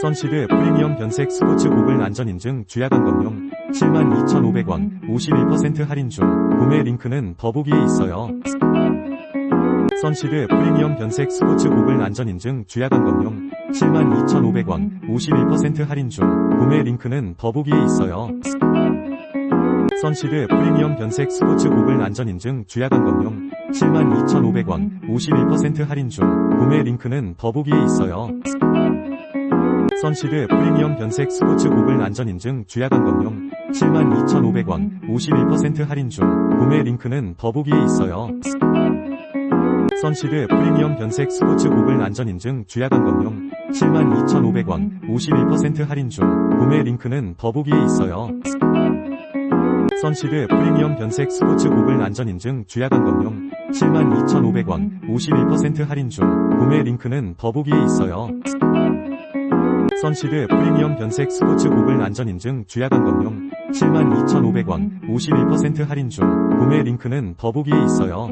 선시드 프리미엄 변색 스포츠 고글 안전 인증 주약 안검용 72,500원 51% 할인 중 구매 링크는 더보기에 있어요. 선시드 프리미엄 변색 스포츠 고글 안전 인증 주약 안검용 72,500원 51% 할인 중 구매 링크는 더보기에 있어요. 선시드 프리미엄 변색 스포츠 고글 안전 인증 주약 안검용 72,500원 51% 할인 중 구매 링크는 더보기에 있어요. 선시드 프리미엄 변색 스포츠 고글 안전 인증 주약 안검용 72,500원 51% 할인 중 구매 링크는 더보기에 있어요. 선시드 프리미엄 변색 스포츠 고글 안전 인증 주약 안검용 72,500원 51% 할인 중 구매 링크는 더보기에 있어요. 선시드 프리미엄 변색 스포츠 고글 안전 인증 주약 안검용 72,500원 51% 할인 중 구매 링크는 더보기에 있어요. 선시드 프리미엄 변색 스포츠 고글 안전 인증 주약 안검용 72,500원 51% 할인 중 구매 링크는 더보기에 있어요.